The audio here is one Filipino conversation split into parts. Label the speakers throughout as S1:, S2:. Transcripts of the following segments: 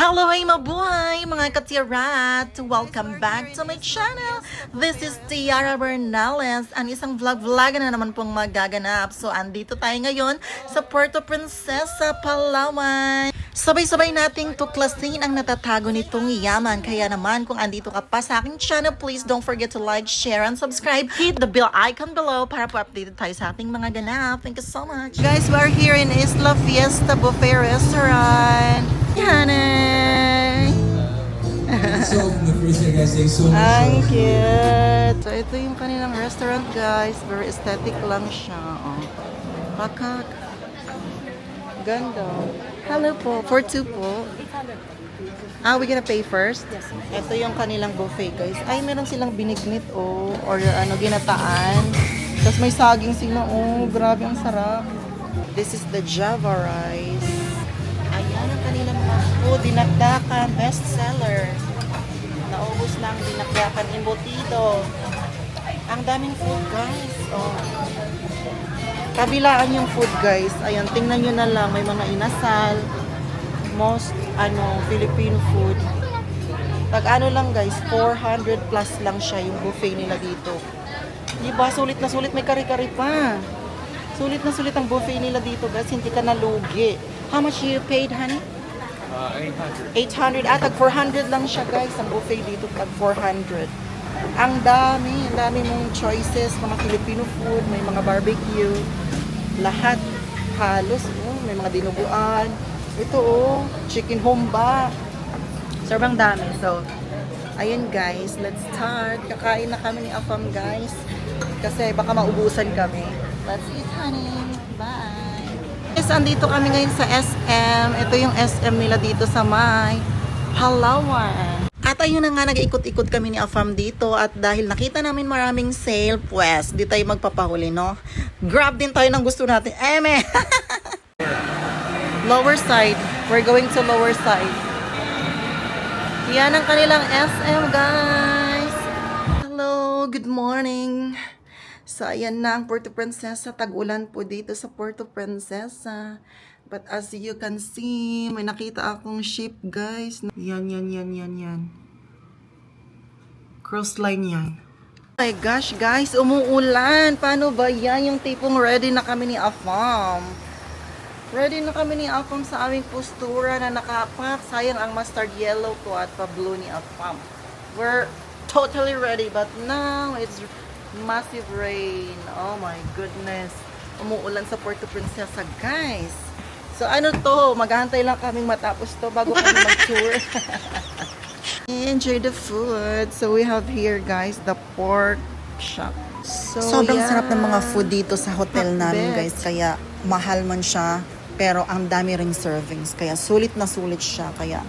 S1: Hello, ay mabuhay mga katirat! Welcome back to my channel! This is Tiara Bernales, ang isang vlog-vlog na naman pong magaganap. So, andito tayo ngayon sa Puerto Princesa, Palawan. Sabay-sabay nating tuklasin ang natatago nitong yaman. Kaya naman, kung andito ka pa sa aking channel, please don't forget to like, share, and subscribe. Hit the bell icon below para po updated tayo sa ating mga ganap. Thank you so much. Guys, we're here in Isla Fiesta Buffet Restaurant. Yanay!
S2: So, the first thing I say, so
S1: Ang cute! So, ito yung kanilang restaurant, guys. Very aesthetic lang siya. Oh. Pakak. Ganda. Hello po. For two po. Ah, we gonna pay first? Yes. Ito yung kanilang buffet, guys. Ay, meron silang binignit, oh. Or ano, ginataan. Tapos may saging sila, oh. Grabe, ang sarap. This is the Java rice. Ayan ang kanilang mga food. Dinakdakan. Best seller. Naubos lang dinakdakan. Embutido. Ang daming food, guys. Oh. Kabilaan yung food, guys. Ayan, tingnan nyo na lang. May mga inasal. Most, ano, Filipino food. Pag ano lang, guys, 400 plus lang siya yung buffet nila dito. Diba? Sulit na sulit. May kari-kari pa. Sulit na sulit ang buffet nila dito, guys. Hindi ka nalugi. How much you paid, honey?
S2: uh, 800.
S1: 800. Ah, tag 400 lang siya, guys. Ang buffet dito, tag 400. Ang dami. Ang dami mong choices. Mga Filipino food. May mga barbecue. Lahat. Halos. Oh, may mga dinuguan. Ito, oh. Chicken humba. Sobrang dami. So, ayun, guys. Let's start. Kakain na kami ni Afam, guys. Kasi baka maubusan kami. Let's eat, honey. Bye. Guys, andito kami ngayon sa SM. Ito yung SM nila dito sa May Palawan. At na nga, nag-ikot-ikot kami ni Afam dito at dahil nakita namin maraming sale, pues, di tayo magpapahuli, no? Grab din tayo ng gusto natin. Eme! lower side. We're going to lower side. Yan ang kanilang SM, guys. Hello, good morning. So, ayan na ang Puerto Princesa. Tag-ulan po dito sa Puerto Princesa. But as you can see, may nakita akong ship, guys. Yan, yan, yan, yan, yan. Cross line yan. Oh my gosh, guys, umuulan. Paano ba yan? Yung tipong ready na kami ni Afam. Ready na kami ni Afam sa aming postura na nakapak. Sayang ang mustard yellow ko at pa-blue ni Afam. We're totally ready, but now it's massive rain. Oh my goodness. Umuulan sa Puerto Princesa, guys. So ano to, maghahantay lang kaming matapos to bago kami mag-tour. Enjoy the food. So we have here guys, the pork shop. So,
S3: Sobrang
S1: yeah.
S3: sarap ng mga food dito sa hotel namin
S1: Bet.
S3: guys. Kaya mahal man siya. Pero ang dami ring servings. Kaya sulit na sulit siya. Kaya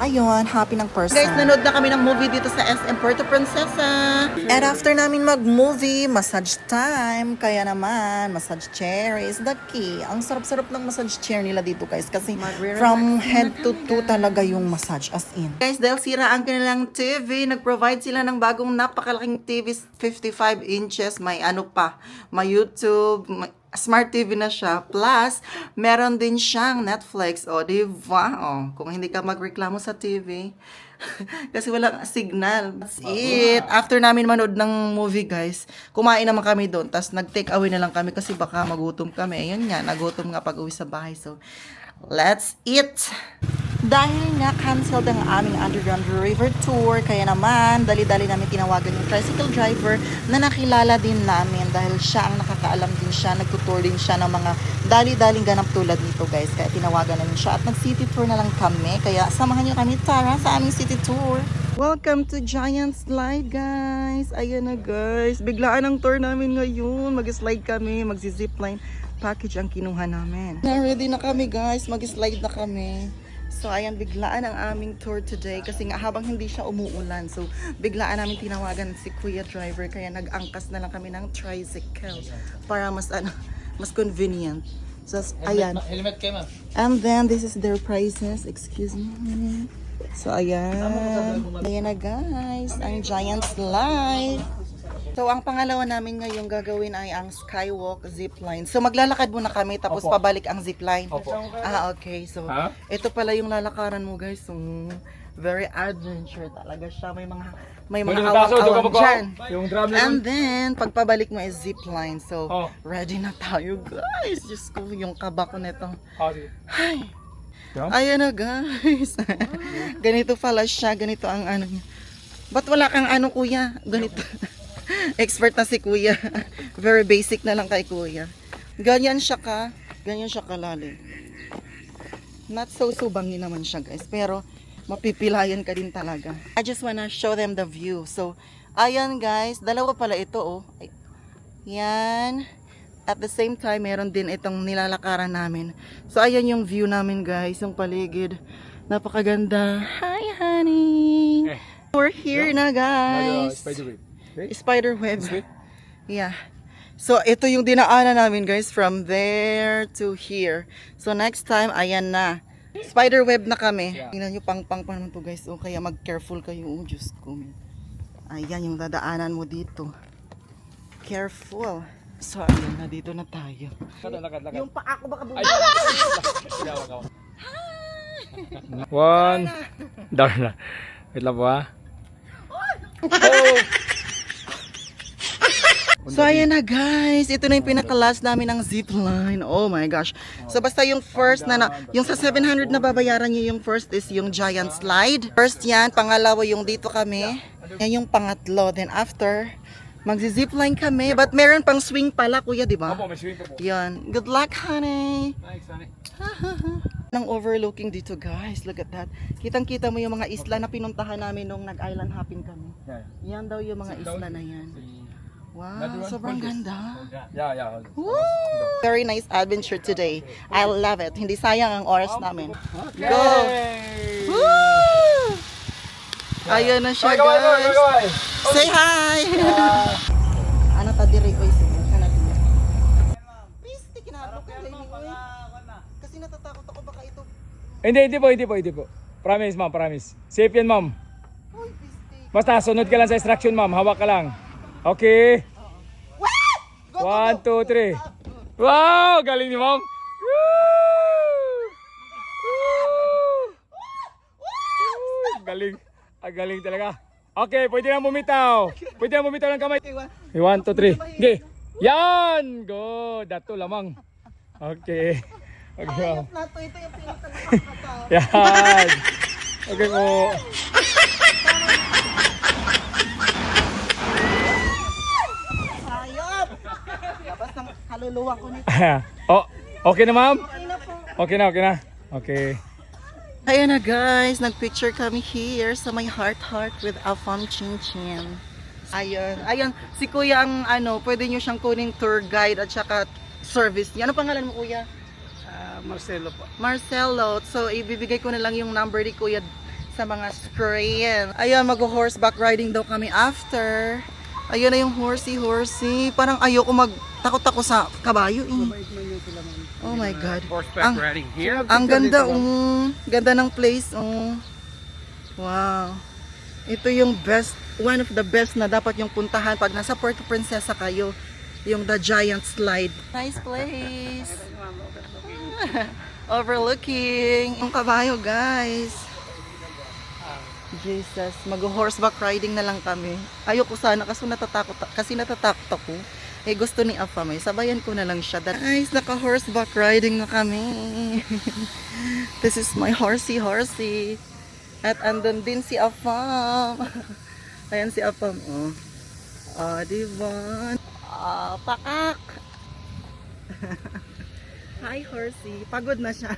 S3: ayun, happy ng person.
S1: Guys, nanood na kami ng movie dito sa SM Puerto Princesa.
S3: And after namin mag-movie, massage time. Kaya naman, massage chair is the key. Ang sarap-sarap ng massage chair nila dito guys. Kasi from head to toe talaga yung massage as in.
S1: Guys, dahil sira ang kanilang TV, nag-provide sila ng bagong napakalaking TV, 55 inches, may ano pa, may YouTube, may smart TV na siya. Plus, meron din siyang Netflix. O, di ba? O, kung hindi ka magreklamo sa TV, kasi walang signal. That's it. After namin manood ng movie, guys, kumain naman kami doon. Tapos nag-take away na lang kami kasi baka magutom kami. Ayun nga, nagutom nga pag uwi sa bahay. So, let's eat! Dahil nga canceled ang aming Underground River Tour, kaya naman dali-dali namin tinawagan yung tricycle driver na nakilala din namin dahil siya ang nakakaalam din siya, nagtutour din siya ng mga dali-daling ganap tulad nito guys. Kaya tinawagan namin siya at nag-city tour na lang kami. Kaya samahan niyo kami tara sa aming city tour. Welcome to Giant Slide guys! Ayan na guys, biglaan ang tour namin ngayon. Mag-slide kami, magsi-zipline package ang kinuha namin. Na ready na kami guys, mag-slide na kami. So ayan, biglaan ang aming tour today kasi nga habang hindi siya umuulan. So biglaan namin tinawagan si Kuya Driver kaya nag-angkas na lang kami ng tricycle para mas ano, mas convenient. So ayan.
S2: Helmet kayo, ma'am.
S1: And then this is their prices. Excuse me. So ayan. Ayan na guys, ang giant slide. So, ang pangalawa namin ngayong gagawin ay ang skywalk zipline. So, maglalakad muna kami tapos
S2: Opo.
S1: pabalik ang zipline.
S2: Opo.
S1: Ah, okay. So,
S2: Ha?
S1: ito pala yung lalakaran mo, guys. So, very adventure talaga siya. May mga may mga
S2: Mga taso, doon ka
S1: awang-awang
S2: magkuha.
S1: dyan.
S2: Yung drum na
S1: And
S2: yun.
S1: then, pagpabalik mo is zipline. So,
S2: Oh.
S1: ready na tayo, guys. Diyos ko, yung kaba ko nito.
S2: Ah, sige.
S1: Ay. Ayan na, guys. ganito pala siya. Ganito ang ano niya. Ba't wala kang ano, kuya? Ganito. Expert na si kuya. Very basic na lang kay kuya. Ganyan siya ka. Ganyan siya kalalim. Not so subangin naman siya, guys. Pero, mapipilayan ka din talaga. I just wanna show them the view. So, ayan guys. Dalawa pala ito, oh. Yan. At the same time, meron din itong nilalakaran namin. So, ayan yung view namin, guys. Yung paligid. Napakaganda. Hi, honey.
S2: Eh.
S1: We're here na, guys.
S2: Spiderweb. Okay?
S1: Spider web. Yeah. So, ito yung dinaanan namin, guys. From there to here. So, next time, ayan na. Spider web na kami.
S2: Yeah.
S1: Tingnan nyo, pang-pang pa naman to, guys. O, kaya mag-careful kayo. Oh, Diyos ko. Ayan yung dadaanan mo dito. Careful. So, ayan na. Dito na tayo.
S2: Lakad, lakad, lakad.
S1: Yung paa ko baka bumalik.
S2: One. Darn na. Wait lang po ha. Oh!
S1: So ayan na guys, ito na yung pinaka-last namin ng zipline. Oh my gosh. So basta yung first na, na yung sa 700 na babayaran nyo yung first is yung giant slide. First yan, pangalawa yung dito kami. Yan yung pangatlo. Then after, magzi-zipline kami. But meron pang swing pala kuya, di ba?
S2: Opo, may swing po.
S1: Yan. Good luck honey.
S2: Thanks, honey.
S1: Nang overlooking dito guys, look at that. Kitang-kita mo yung mga isla na pinuntahan namin nung nag-island hopping kami. Yan daw yung mga isla na yan. Wow, sobrang ganda.
S2: Yeah, yeah.
S1: Woo! Very nice adventure today. I love it. Hindi sayang ang oras namin. Go! Woo! Ayan na siya, guys. Say hi! Ano ta diri oy sige kana diya. Please, di kinahadlok ka dili oy. Kasi natatakot ako baka ito.
S2: Hindi, hindi po, hindi po, hindi po. Promise, ma'am, promise. Safe yan, ma'am.
S1: Oy, please.
S2: Basta, sunod ka lang sa instruction, ma'am. Hawak ka lang. Okay.
S1: Go, go,
S2: One,
S1: go.
S2: two, three. Wow! Galing ni ma'am. Woo! Woo! Woo! Galing. Ah, galing talaga. Okay, pwede na bumitaw. Pwede na bumitaw ng kamay. Okay, one, two, three. Okay. Yan! Good. Dato lamang. Okay. Okay, ma'am.
S1: Nato ito yung pinaka
S2: Yan. Okay po.
S1: Hayop. Labas ng kaluluwa ko nito.
S2: oh, okay na ma'am?
S1: Ay na po.
S2: Okay na, okay na. Okay.
S1: Ayan na guys, nagpicture kami here sa my heart heart with Afam Chin Chin. Ayun, ayun, si kuya ang ano, pwede nyo siyang kuning tour guide at saka service niya. Ano pangalan mo kuya?
S2: Marcelo po.
S1: Marcelo. So, ibibigay ko na lang yung number ni kuya sa mga screen. Ayun, mag-horseback riding daw kami after. Ayun na yung horsey-horsey. Parang ayoko mag takot ako sa kabayo eh. Oh my God.
S2: Horseback
S1: Ang-
S2: riding here.
S1: Ang ganda, um, ganda ng place, um. Wow. Ito yung best, one of the best na dapat yung puntahan pag nasa Puerto Princesa kayo. Yung The Giant Slide. Nice place. Overlooking. Yung kabayo, guys. Jesus, mag-horseback riding na lang kami. Ayoko sana kasi natatakot, kasi natatakot ako. Eh gusto ni Afam eh. Sabayan ko na lang siya. Guys, naka-horseback riding na kami. This is my horsey horsey. At andun din si Afam. Ayan si Afam, oh. Ah, diba? Ah, pakak. Hi, horsey. Pagod na siya.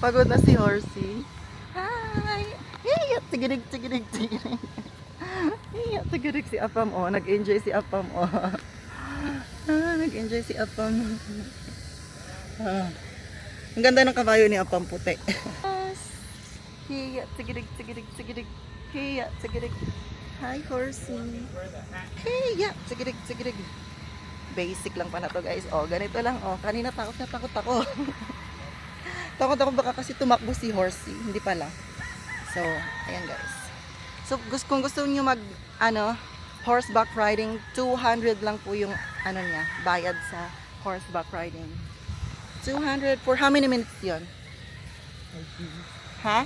S1: Pagod na si horsey. Hi! Hey, tigidig, tigidig, tigidig. Hey, tigidig si Apam, oh. Nag-enjoy si Apam, oh. Ah, nag-enjoy si Apam. Ah. Ang ganda ng kabayo ni Apam puti. Hey, tigidig, tigidig, tigidig. Hey, tigidig. Hi, horsey. Hey, tigidig, tigidig. Basic lang pala to guys. Oh, ganito lang. Oh, kanina takot na takot ako. takot ako baka kasi tumakbo si horsey. Hindi pala. So, ayan guys. So, gusto, kung gusto niyo mag, ano, horseback riding. 200 lang po yung ano niya, bayad sa horseback riding. 200 for how many minutes yon? Ha?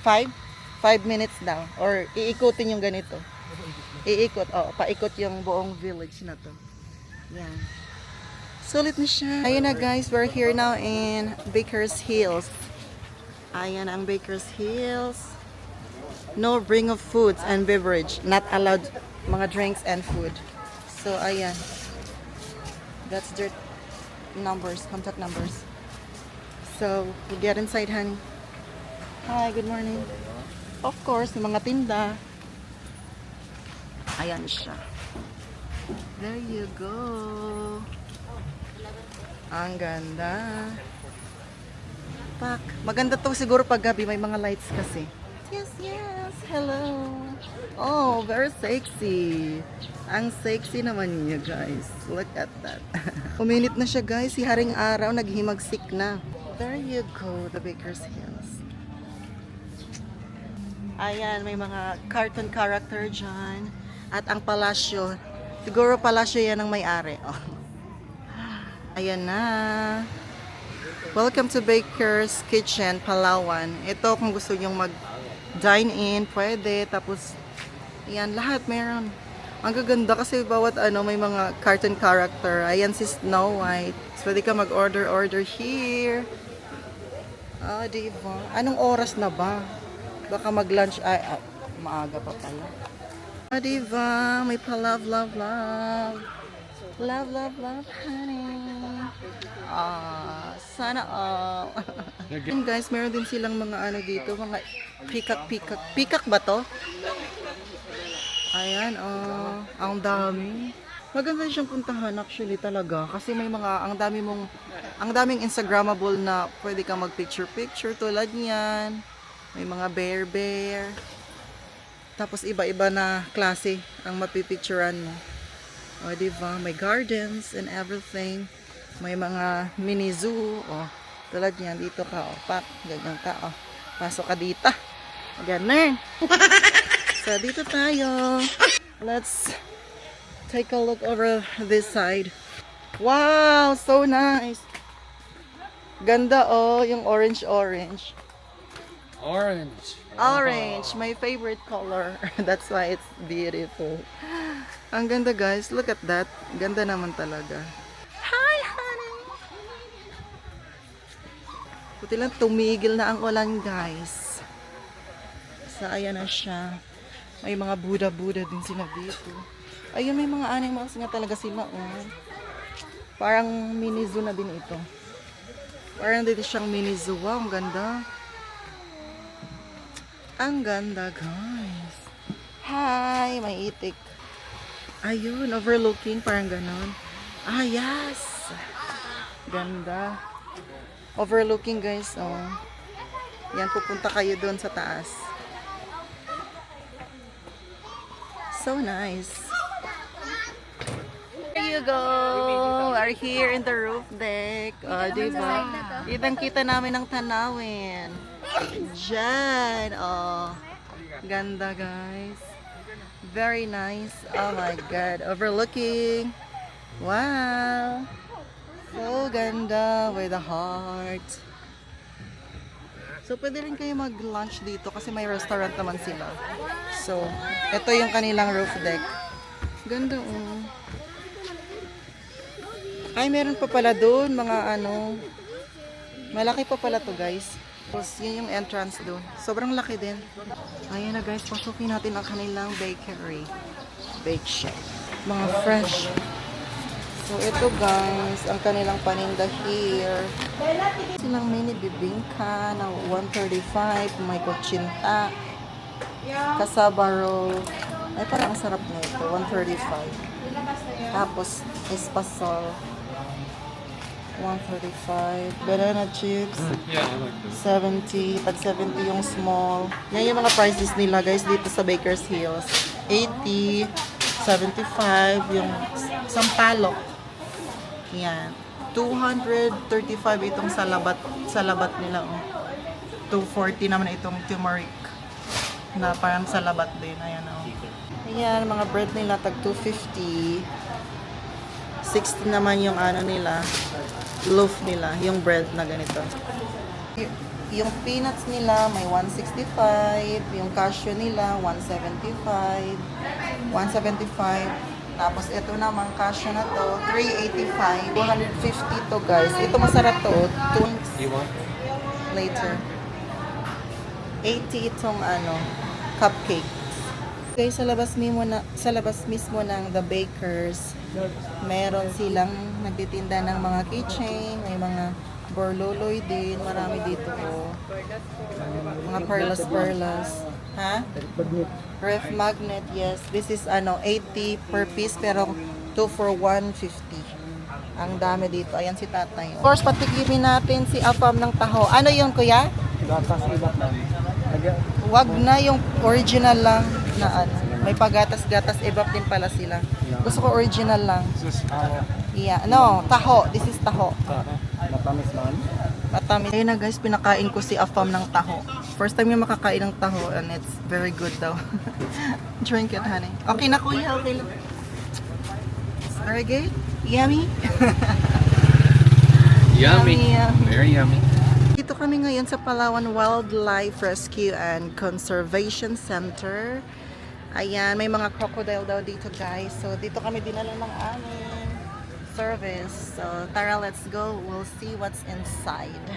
S1: Five? Five minutes daw. Or iikutin yung ganito. Iikot, oh, paikot yung buong village na to. Yan. Sulit na siya. Ayun na guys, we're here now in Baker's Hills. Ayan ang Baker's Hills. No bring of foods and beverage. Not allowed mga drinks and food. So, ayan. That's their numbers, contact numbers. So, we get inside, honey. Hi, good morning. Of course, mga tinda. Ayan siya. There you go. Ang ganda. Pak. Maganda to siguro pag gabi. May mga lights kasi. Yes, yes. Hello. Oh, very sexy. Ang sexy naman niya, guys. Look at that. Uminit na siya, guys. Si Haring Araw, naghimagsik na. There you go, the Baker's Hills. Ayan, may mga cartoon character dyan. At ang palasyo, siguro palasyo yan ang may-ari. Oh. Ayan na. Welcome to Baker's Kitchen, Palawan. Ito kung gusto nyong mag-dine in, pwede. Tapos, ayan, lahat meron. Ang gaganda kasi bawat ano, may mga cartoon character. Ayan si Snow White. So, pwede ka mag-order, order here. Ah, diba? Anong oras na ba? Baka mag-lunch, ay, ah, maaga pa pala. Ah, diba? May pa love, love, love. Love, love, love, honey. Ah, sana all. And guys, meron din silang mga ano dito, mga pikak-pikak. Pikak ba to? Ayan, oh. Ang dami. Maganda siyang puntahan actually talaga kasi may mga ang dami mong ang daming instagrammable na pwede kang mag-picture picture tulad niyan. May mga bear bear. Tapos iba-iba na klase ang mapipicturean mo. O, di ba? May gardens and everything. May mga mini zoo. O, tulad niyan. Dito ka, o. Pak, ganyan ka, o. Pasok ka dito. Ganun. so, dito tayo. Let's take a look over this side. Wow! So nice! Ganda, oh. Yung orange-orange.
S2: Orange.
S1: Orange, my favorite color. That's why it's beautiful. Ang ganda guys, look at that. Ganda naman talaga. Hi, honey! Buti lang tumigil na ang ulan guys. So, ayan na siya. May mga Buddha-Buddha din sila dito. Ayun, may mga animals nga talaga sila. Oh. Parang mini zoo na din ito. Parang dito siyang mini zoo. Wow, ang ganda. Ang ganda, guys. Hi! May itik. Ayun, overlooking. Parang ganon. Ah, yes! Ganda. Overlooking, guys. Oh. Yan, pupunta kayo doon sa taas. So nice. There you go. We're here in the roof deck. Oh, diba? Kitang kita namin ang tanawin. Diyan. Oh. Ganda, guys. Very nice. Oh my God. Overlooking. Wow. So ganda with a heart. So, pwede rin kayo mag-lunch dito kasi may restaurant naman sila. So, ito yung kanilang roof deck. Ganda, oh. Ay, meron pa pala doon, mga ano. Malaki pa pala to, guys. Tapos, yun yung entrance doon. Sobrang laki din. Ayan na, guys. Pasukin natin ang kanilang bakery. Bake shop. Mga fresh. So, ito, guys. Ang kanilang paninda here. Silang mini bibingka na 135. May kutsinta. Kasaba roll. Ay, parang ang sarap nito. 135. Tapos, espasol. 135. Banana chips.
S2: Yeah, I like this.
S1: 70. Tag 70 yung small. Yan yung mga prices nila guys dito sa Baker's Hills. 80. 75. Yung sampalok. Yan. 235 itong salabat salabat nila. Oh. 240 naman itong turmeric na parang salabat din. Ayan oh. Ayan, mga bread nila, tag 250. 60 naman yung ano nila, loaf nila, yung bread na ganito. Yung peanuts nila, may 165. Yung cashew nila, 175. 175. Tapos ito naman, cashew na to, 385. 250 to guys. Ito masarap to. Two
S2: You want?
S1: later. 80 itong ano, cupcake. Guys, sa labas mismo na sa labas mismo ng The Bakers, meron silang nagtitinda ng mga keychain, may mga borloloy din, marami dito oh. Mga perlas perlas. Ha? Ref magnet, yes. This is ano 80 per piece pero 2 for 150. Ang dami dito. Ayan si tatay. Of course, patikimin natin si Apam ng taho. Ano yun, kuya?
S2: Gatas ibat na.
S1: Wag na yung original lang na ano. May pagatas-gatas, ibap din pala sila. Gusto ko original lang. Yeah. No, taho. This is taho.
S2: Matamis man.
S1: Matamis. Ayun na guys, pinakain ko si Afam ng taho. First time yung makakain ng taho and it's very good daw. Drink it, honey. Okay na kuya, okay lang. It's very good. Yummy.
S2: Yummy.
S1: yummy.
S2: Very yummy.
S1: Dito kami ngayon sa Palawan Wildlife Rescue and Conservation Center. Ayan, may mga crocodile daw dito guys. So dito kami dinala ng aming service. So tara, let's go. We'll see what's inside.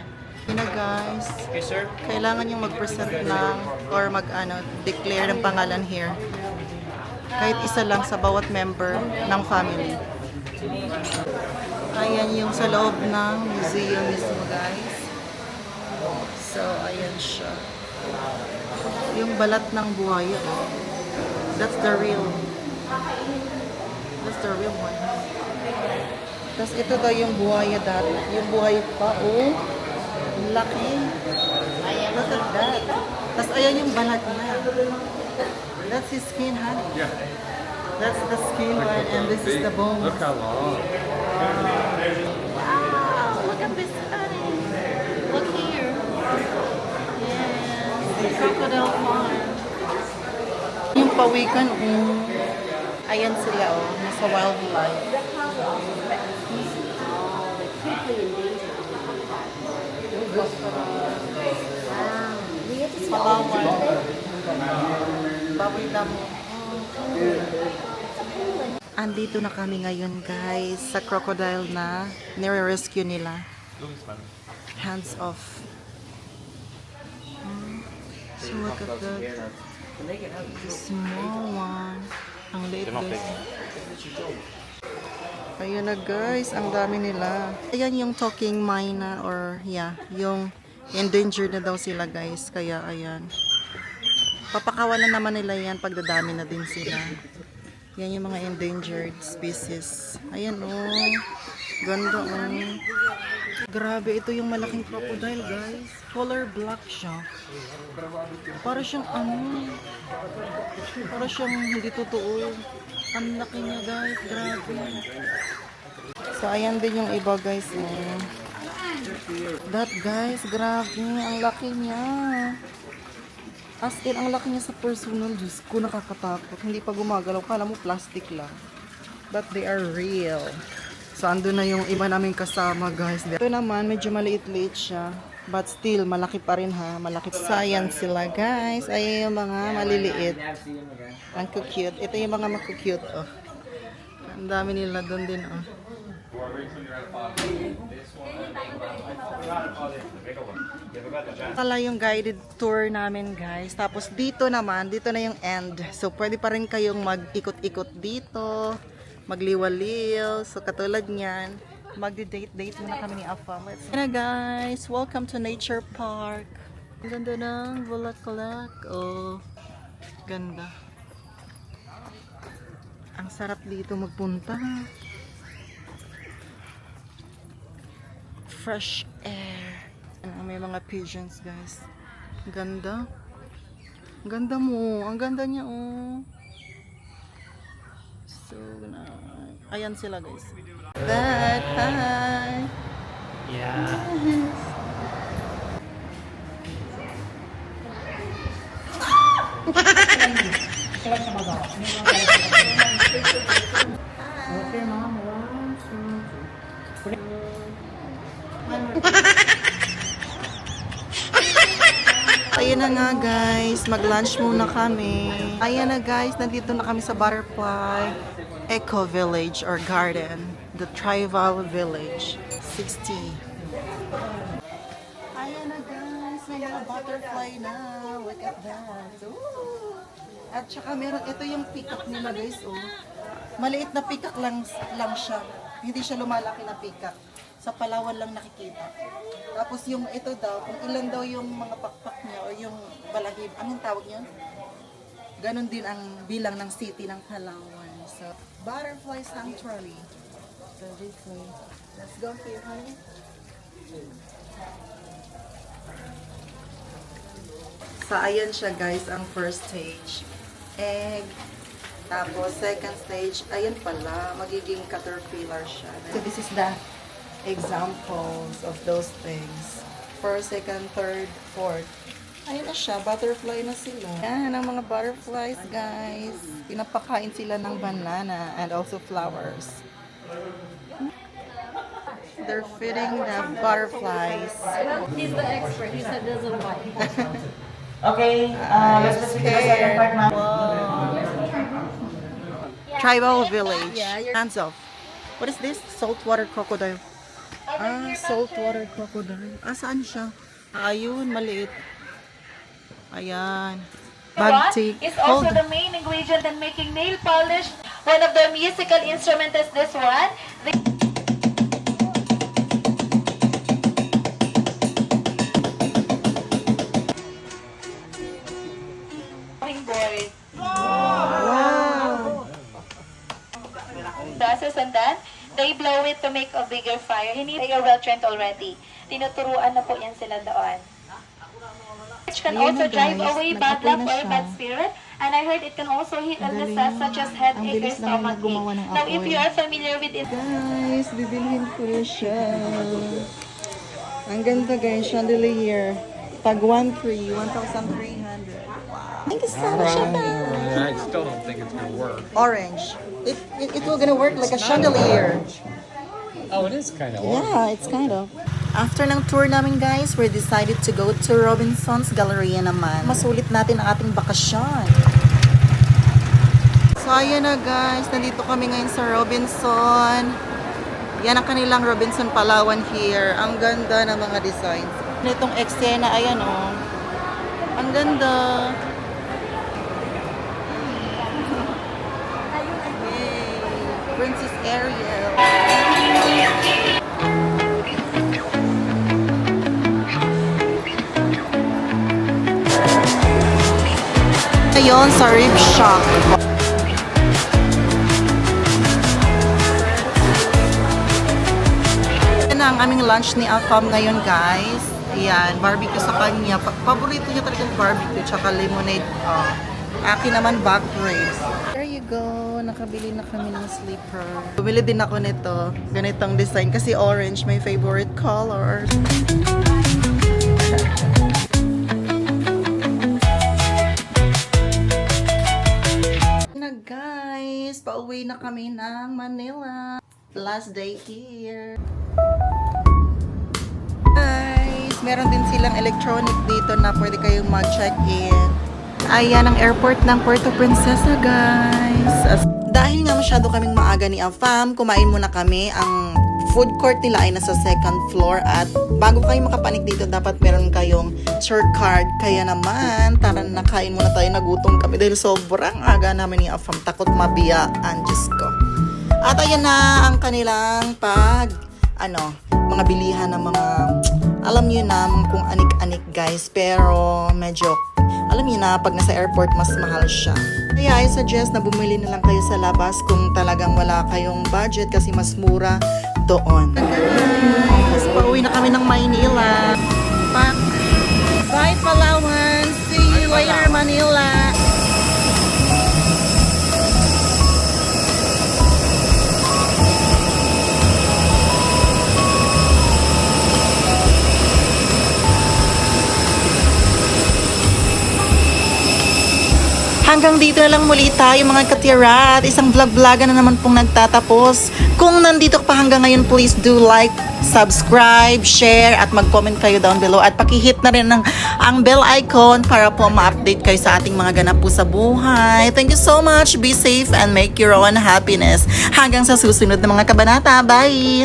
S1: Na guys.
S2: Okay, sir.
S1: Kailangan yung mag-present ng or mag ano, declare ng pangalan here. Kahit isa lang sa bawat member ng family. Ayan yung sa loob ng museum mismo guys. So, ayan siya. Yung balat ng buhaya. oh. That's the real. That's the real one. Tapos ito daw yung buhaya dati. Yung buhaya pa, oh. Laki. Look at that. Tapos ayan yung balat niya. That's his skin, honey.
S2: Yeah.
S1: That's the skin one, and this is the bone.
S2: Look how long.
S1: Wow, look at this honey. Look here. Yes, crocodile farm. Yung pawikan, um, ayan sila, oh, nasa wildlife. Palawan. Baboy damo. Andito na kami ngayon guys sa crocodile na nire-rescue nila. Hands off. Hmm. So look at. The small one. Ang liit guys. Ayun na guys, ang dami nila. Ayan yung talking myna or yeah, yung endangered na daw sila guys. Kaya ayan. Papakawalan naman nila yan pag dadami na din sila. Yan yung mga endangered species. Ayan oh. Ganda oh. Grabe, ito yung malaking crocodile guys. Color black siya. Para siyang ano. Para siyang hindi totoo. Ang laki niya guys. Grabe. So ayan din yung iba guys. Oh. That guys, grabe. Ang laki niya. As in, ang laki niya sa personal. Diyos ko, nakakatakot. Hindi pa gumagalaw. Kala mo plastic lang. But they are real. So, ando na yung iba naming kasama, guys. Ito naman, medyo maliit-liit siya. But still, malaki pa rin ha. Malaki. Science sila, guys. Ay, yung mga maliliit. Ang cute. Ito yung mga makukute, oh. Ang dami nila doon din, oh. Pala yung guided tour namin guys. Tapos dito naman, dito na yung end. So pwede pa rin kayong mag-ikot-ikot dito, magliwaliw. So katulad niyan, magdi-date-date muna kami ni Afam. Let's na guys, welcome to Nature Park. Ang ganda ng bulaklak. Oh, ganda. Ang sarap dito magpunta. Fresh air. Ano, may mga pigeons, guys. Ganda. Ganda mo. Ang ganda niya, oh. So, na. Ayan sila, guys. That, hi. Yeah.
S3: Okay, ma'am. One, two,
S1: Ayan na nga guys, mag-lunch muna kami. Ayan na guys, nandito na kami sa Butterfly Eco Village or Garden. The Tribal Village. 60. Ayan na guys, may mga butterfly na. Look at that. Ooh. At saka meron, ito yung peacock nila guys, oh. Maliit na peacock lang, lang siya. Hindi siya lumalaki na peacock. Sa Palawan lang nakikita. Tapos yung ito daw, kung ilan daw yung mga pakpak niya o yung balahib, anong tawag niyan? Ganon din ang bilang ng city ng Palawan. So, Butterfly Sanctuary. So, this way. Let's go here, honey. So, ayan siya guys, ang first stage. Egg. Tapos, second stage, ayan pala, magiging caterpillar siya. So, this is the examples of those things. First, second, third, fourth. Ayun na siya, butterfly na sila. Yan ang mga butterflies, guys. Pinapakain sila ng banana and also flowers. They're feeding the butterflies.
S4: He's the expert. He said doesn't bite.
S5: Okay, uh, let's proceed to the second part, ma'am.
S1: Tribal village. Hands off. What is this? Saltwater crocodile. Ah, saltwater crocodile. Ah, saan siya? Ah, Ayun, maliit. Ayan.
S4: Ron
S1: Bagtik.
S4: is
S1: Hold.
S4: also the main ingredient in making nail polish. One of the musical instruments is this one. The Drawing board.
S1: Wow.
S4: process and then they blow it to make a bigger fire. Hindi they are well trained already. Tinuturuan na po yan sila doon. Which can
S1: Ayan
S4: also
S1: na,
S4: drive
S1: guys.
S4: away bad luck or bad spirit. And I heard it can also heal
S1: Ang
S4: illnesses such as headache or
S1: bilis naman
S4: stomach
S1: ng
S4: ache. Now, if
S1: apoy.
S4: you are familiar with it,
S1: Guys, bibilhin ko na siya. Ang ganda guys, chandelier. Tag 1,300, 1,300. Wow. Thank you so much.
S2: I still don't think it's gonna work.
S1: Orange. It, it, it will gonna work like a chandelier.
S2: Oh, it is kind of.
S1: Yeah, it's kind of. After ng tour namin guys, we decided to go to Robinson's Galleria naman. Masulit natin ang ating bakasyon. So ayan na guys, nandito kami ngayon sa Robinson. Yan ang kanilang Robinson Palawan here. Ang ganda ng mga designs. Nitong eksena, ayan oh. Ang ganda. Yay! Princess Ariel. Ngayon sa rib shop. Yan ang aming lunch ni Afam ngayon guys. Ayan, barbecue sa kanya. Pa- Paborito niya talaga yung barbecue tsaka lemonade. Oh. Akin naman back ribs. There you go. Nakabili na kami ng sleeper. Bumili din ako nito. Ganitong design kasi orange my favorite color. Guys, pauwi na kami ng Manila. Last day here. Guys, meron din silang electronic dito na pwede kayong mag-check-in. Ayan ang airport ng Puerto Princesa, guys. As- dahil nga masyado kaming maaga ni Afam, kumain muna kami. Ang food court nila ay nasa second floor at bago kayo makapanik dito, dapat meron kayong tour card. Kaya naman, tara na kain muna tayo. Nagutom kami dahil sobrang aga namin ni Afam. Takot mabiyaan, Diyos ko. At ayan na ang kanilang pag, ano, mga bilihan ng mga, alam niyo na kung anik-anik guys, pero medyo, alam niyo na, pag nasa airport, mas mahal siya. Kaya I suggest na bumili na lang kayo sa labas kung talagang wala kayong budget kasi mas mura doon. Guys, pauwi na kami ng Maynila. Bye, Palawan! See you later, Manila! Hanggang dito na lang muli tayo mga katirat. Isang vlog-vlogan na naman pong nagtatapos. Kung nandito pa hanggang ngayon, please do like, subscribe, share, at mag-comment kayo down below. At pakihit na rin ng, ang bell icon para po ma-update kayo sa ating mga ganap po sa buhay. Thank you so much. Be safe and make your own happiness. Hanggang sa susunod na mga kabanata. Bye!